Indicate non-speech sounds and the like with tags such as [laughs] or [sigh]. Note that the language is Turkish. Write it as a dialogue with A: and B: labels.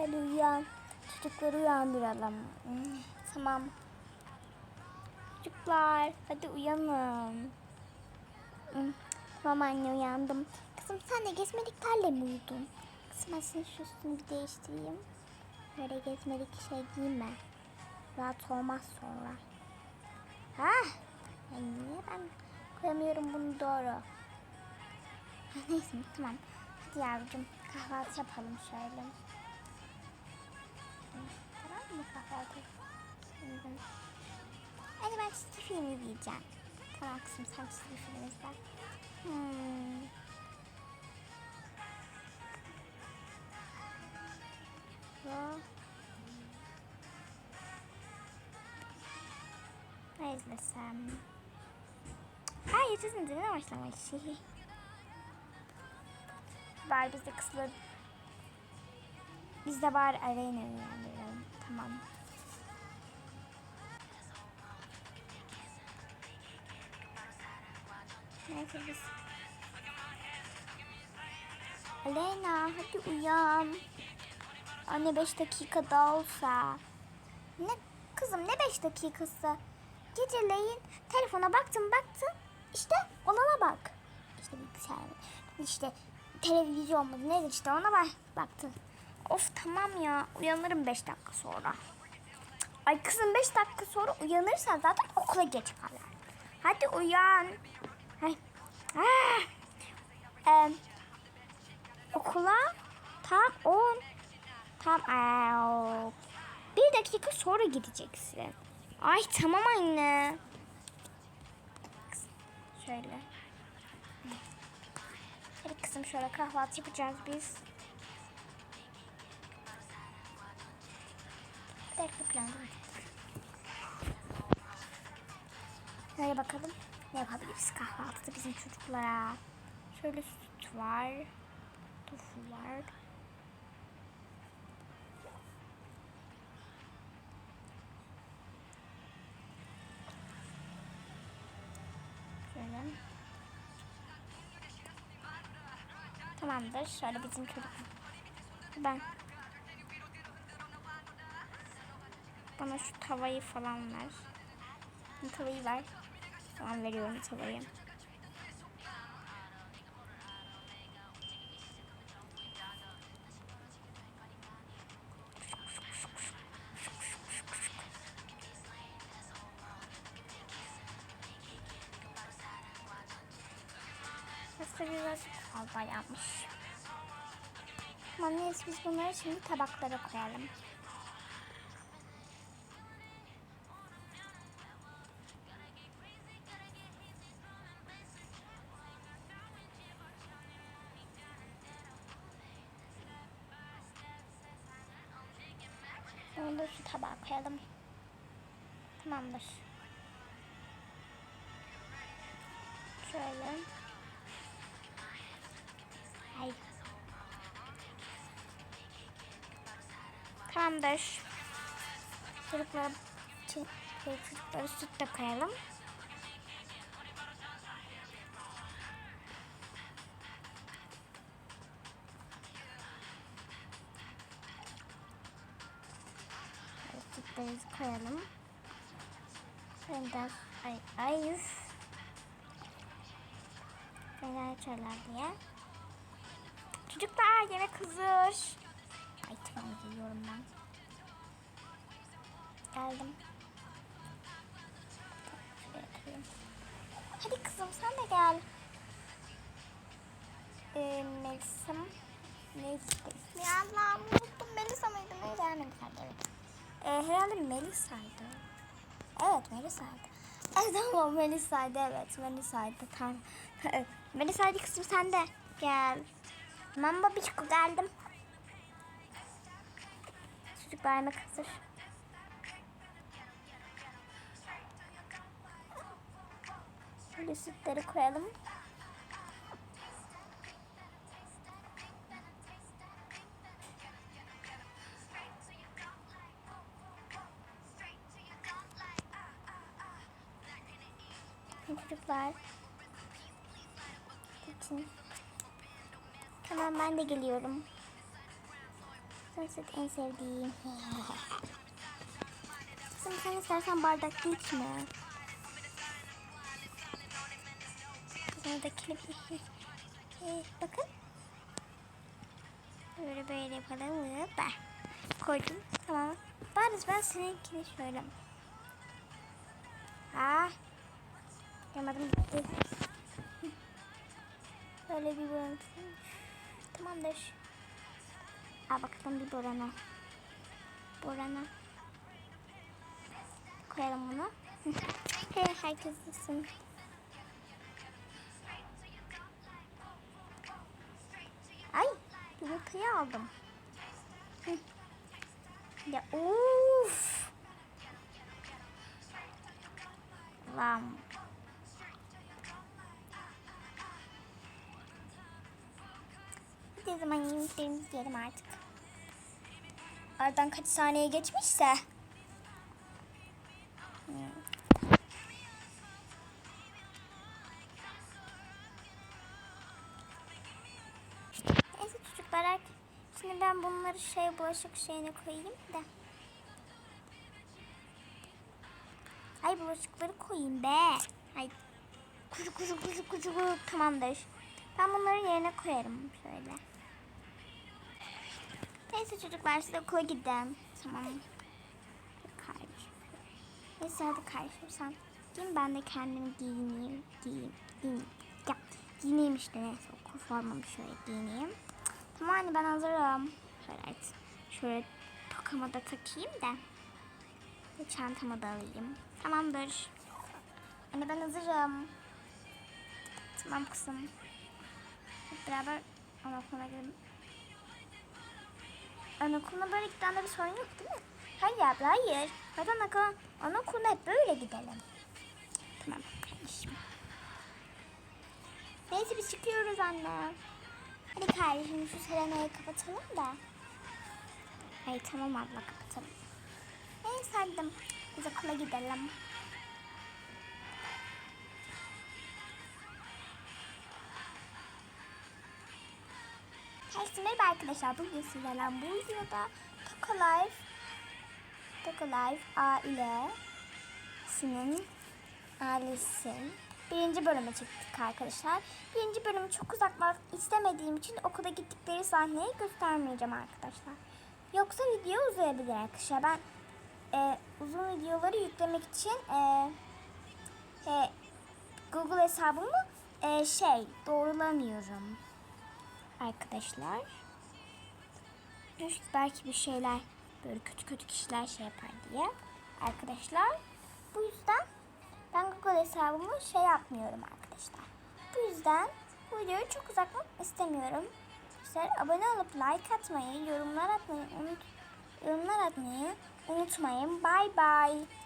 A: Hadi uyan. Çocukları uyandıralım. Hmm, Tamam. Çocuklar hadi uyanın. Hmm, Tamam anne uyandım. Kızım sen de gezmediklerle mi uyudun? Kızım ben senin şu üstünü bir değiştireyim. Böyle gezmedik şey giyme. Rahat olmaz sonra. Ha? Ay niye ben koyamıyorum bunu doğru. Neyse tamam. Hadi yavrucuğum kahvaltı yapalım şöyle. Kahvaltı? Şimdi. Hadi ben çizgi film izleyeceğim. Tamam kızım sen çizgi film izle. Hmm. Ne izlesem? Ay yaşasın dinle başlamış. [laughs] Var bizde kızlar. Biz de bari Arena'yı uyandıralım. Tamam. Neyse biz. Aleyna hadi uyan. Anne 5 dakika daha olsa. Ne kızım ne 5 dakikası? Geceleyin telefona baktım baktım. İşte olana bak. İşte bilgisayar? İşte televizyon mu nedir işte ona bak baktım. Of tamam ya uyanırım 5 dakika sonra. Ay kızım 5 dakika sonra uyanırsan zaten okula geç kalır. Hadi uyan. Hay. Ah. Em, okula tam 10 tam eee, bir dakika sonra gideceksin. Ay tamam anne. Şöyle. Hadi kızım şöyle kahvaltı yapacağız biz. Dakika plan Hadi bakalım ne yapabiliriz kahvaltıda bizim çocuklara. Şöyle süt var. Tofu var. Şöyle. Tamamdır. Şöyle bizim çocuk. Ben. Bana şu tavayı falan ver. Tavayı ver. Tamam veriyorum tavayı. Aslında birazcık fazla yapmış. Tamam neyse biz bunları şimdi tabaklara koyalım. Onu da şu tabağa koyalım. Tamamdır. Şöyle. Hayır. Tamamdır. Çocuklara, çocuklara süt de koyalım. Koyalım. Önden ay ay üf. Neler açarlar diye. Çocuklar yemek hazır. Ay tamam geliyorum ben. Geldim. Hadi kızım sen de gel. Ee, Melisa'm. Neyse ismi Allah'ım unuttum. Melisa mıydı? Melisa Melisa'ydı evet. Ee, herhalde Melisa'ydı. Evet Melisa'ydı. Evet tamam Melisa'ydı evet Melisa'ydı tamam. [laughs] Melisa'ydı kızım sen de gel. Tamam babişko geldim. Çocuklar yemek hazır. Şöyle sütleri koyalım. İçin. Tamam ben de geliyorum. Sunset en sevdiğim. [laughs] Kızım sen istersen bardakta içme. Buradakini bir... [laughs] Eh, Bakın. Böyle böyle yapalım. Hoppa. Koydum. Tamam. Bari ben seninkini şöyle. Ha. Yapamadım gitti. Böyle bir görüntü. Tamamdır. Al bakalım bir Boran'a. Boran'a. Koyalım bunu. [laughs] He, herkes yesin. Ay yumurtayı aldım. Hı. Ya uf. Lan. O zaman yemeklerimizi yiyelim artık. Aradan kaç saniye geçmişse. Hmm. Neyse çocuklar şimdi ben bunları şey bulaşık şeyine koyayım da. Ay bulaşıkları koyayım be. Ay kucu kucu kucu kucu tamamdır. Ben bunları yerine koyarım şöyle. Neyse çocuklar siz okula gidin. Tamam. Kardeşim. Neyse hadi kardeşim sen giyin ben de kendimi giyineyim. Giyin. Giyin. Ya, giyineyim işte neyse okul formamı şöyle giyineyim. Tamam anne ben hazırım. Şöyle evet. Şöyle tokamı da takayım da. Ve çantamı da alayım. Tamamdır. Anne ben hazırım. Tamam kızım. Hep beraber anaokuluna gidelim. Anaokuluna böyle gittiğinde bir sorun yok değil mi? Hayır abla hayır. Zaten anaokul, anaokuluna hep böyle gidelim. Tamam kardeşim. Neyse biz çıkıyoruz anne. Hadi kardeşim şu Serena'yı kapatalım da. Ay tamam abla kapatalım. Neyse hadi biz okula gidelim. Herkese merhaba arkadaşlar. Bugün sizlerle bu videoda Toka Life Toka Life ailesinin ailesi birinci bölüme çektik arkadaşlar. Birinci bölümü çok uzatmak istemediğim için okula gittikleri sahneyi göstermeyeceğim arkadaşlar. Yoksa video uzayabilir arkadaşlar. Ben e, uzun videoları yüklemek için e, e, Google hesabımı e, şey doğrulamıyorum arkadaşlar. İşte belki bir şeyler böyle kötü kötü kişiler şey yapar diye. Arkadaşlar bu yüzden ben Google hesabımı şey yapmıyorum arkadaşlar. Bu yüzden bu videoyu çok uzatmak istemiyorum. Sizler abone olup like atmayı, yorumlar atmayı unut yorumlar atmayı unutmayın. Bye bye.